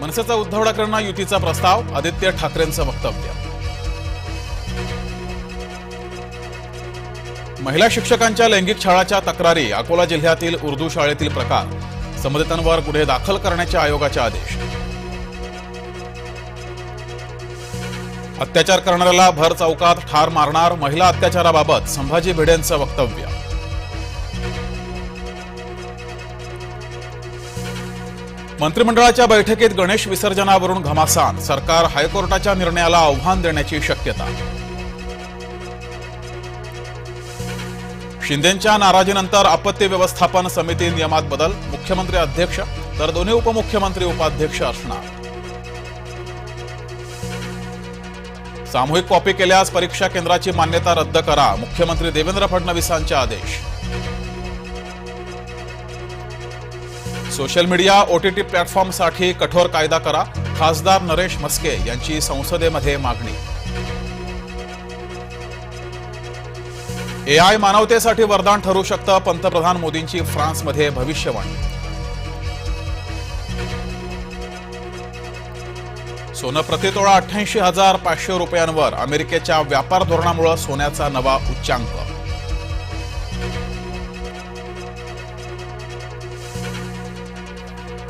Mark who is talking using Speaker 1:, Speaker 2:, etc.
Speaker 1: मनसेचा उद्धव ठाकरेंना युतीचा प्रस्ताव आदित्य ठाकरेंचं वक्तव्य. महिला शिक्षकांच्या लैंगिक छळाच्या तक्रारी अकोला जिल्ह्यातील उर्दू शाळेतील प्रकार संबंधितांवर गुन्हे दाखल करण्याच्या आयोगाचे आदेश. अत्याचार करणाऱ्याला भर चौकात ठार मारणार महिला अत्याचाराबाबत संभाजी भिडेंचं वक्तव्य. मंत्रिमंडळाच्या बैठकीत गणेश विसर्जनावरून घमासान. सरकार हायकोर्टाच्या निर्णयाला आव्हान देण्याची शक्यता. शिंदेंच्या नाराजीनंतर आपत्ती व्यवस्थापन समिती नियमात बदल मुख्यमंत्री अध्यक्ष तर दोन्ही उपमुख्यमंत्री उपाध्यक्ष असणार. सामूहिक कॉपी केल्यास परीक्षा केंद्राची मान्यता रद्द करा मुख्यमंत्री देवेंद्र फडणवीसांचे आदेश. सोशल मीडिया ओटीटी प्लॅटफॉर्मसाठी कठोर कायदा करा. खासदार नरेश मस्के यांची संसदेमध्ये मागणी. एआय मानवतेसाठी वरदान ठरू शकतं पंतप्रधान मोदींची फ्रान्समध्ये भविष्यवाणी. सोनं प्रतितोळा अठ्ठ्याऐंशी हजार पाचशे रुपयांवर अमेरिकेच्या व्यापार धोरणामुळे सोन्याचा नवा उच्चांक.